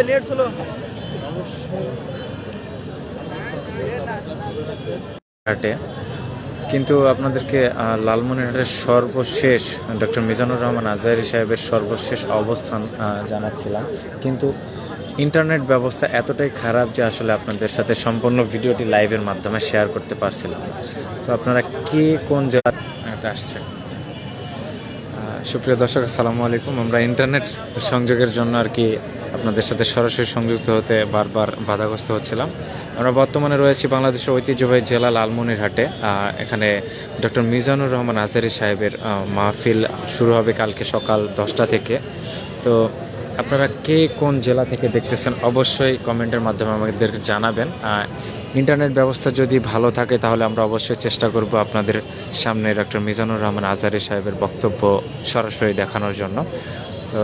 ছিল। হাটে। কিন্তু আপনাদেরকে লালমনিরহাটের সর্বশেষ ডক্টর মিজানুর রহমান আজহারি সাহেবের সর্বশেষ অবস্থান জানাচ্ছিলাম। কিন্তু ইন্টারনেট ব্যবস্থা এতটাই খারাপ যে আসলে আপনাদের সাথে সম্পূর্ণ ভিডিওটি লাইভের মাধ্যমে শেয়ার করতে পারছিলাম তো আপনারা কে কোন জায়গা এটা আসছে আহ, সুপ্রিয় দর্শক, আসসালামু আলাইকুম। আমরা ইন্টারনেট সংযোগের জন্য আর কি আপনাদের সাথে সরাসরি সংযুক্ত হতে বারবার বাধাগ্রস্ত হচ্ছিলাম। আমরা বর্তমানে রয়েছি বাংলাদেশের ঐতিহ্যবাহী জেলা লালমনিরহাটে। এখানে ডক্টর মিজানুর রহমান আজারি সাহেবের মাহফিল শুরু হবে কালকে সকাল দশটা থেকে। তো আপনারা কে কোন জেলা থেকে দেখতেছেন অবশ্যই কমেন্টের মাধ্যমে আমাদের জানাবেন। ইন্টারনেট ব্যবস্থা যদি ভালো থাকে, তাহলে আমরা অবশ্যই চেষ্টা করব আপনাদের সামনে ডক্টর মিজানুর রহমান আজারি সাহেবের বক্তব্য সরাসরি দেখানোর জন্য। তো